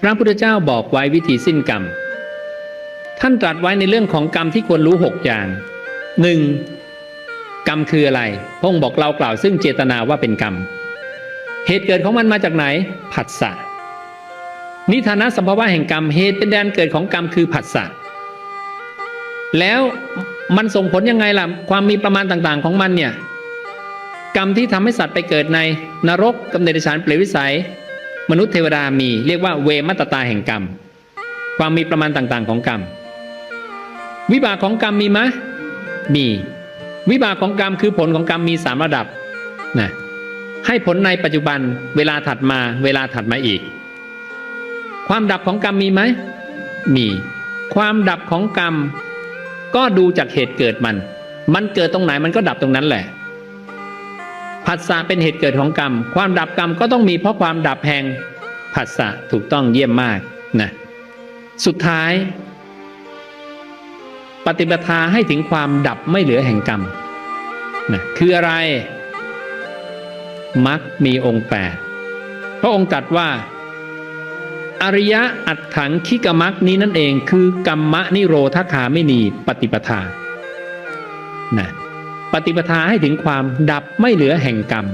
พระพุทธเจ้าบอกไว้วิธีสิ้นกรรม ท่านตรัสไว้ในเรื่องของกรรมที่ควรรู้หกอย่างหนึ่งกรรมคืออะไรพงค์บอกเรากล่าวซึ่งเจตนาว่าเป็นกรรม เหตุเกิดของมันมาจากไหน ผัสสะ นิทานะสัมภาวะแห่งกรรมเหตุเป็นแดนเกิดของกรรมคือผัสสะ แล้วมันส่งผลยังไงล่ะ ความมีประมาณต่างๆของมันเนี่ย กรรมที่ทำให้สัตว์ไปเกิดในนรกกำเนิดฉานเปรตวิสัย มนุษย์เทวดามีเรียกว่าเวมัตตาแห่งกรรม ความมีประมาณต่างๆ ของกรรม วิบากของกรรมมีไหมมี วิบากของกรรมคือผลของกรรมมีสามระดับนะให้ผลในปัจจุบันเวลาถัดมาเวลาถัดมาอีก ความดับของกรรมมีไหมมี ความดับของกรรม ก็ดูจากเหตุเกิดมัน มันเกิดตรงไหนมันก็ดับตรงนั้นแหละ ผัสสะเป็นเหตุเกิดของกรรม ความดับกรรมก็ต้องมีเพราะความดับแห่งผัสสะถูกต้องเยี่ยมมากนะสุดท้าย ปฏิปทาให้ถึงความดับไม่เหลือแห่งกรรมนะคืออะไรมรรคมีองค์แปดพระองค์ตรัสว่า อริยะอัตถังคิกมักนี้นั่นเองคือกรรมะนิโรธคาไม่นีปฏิปทานะ ปฏิปทาให้ถึงความดับไม่เหลือแห่งกรรม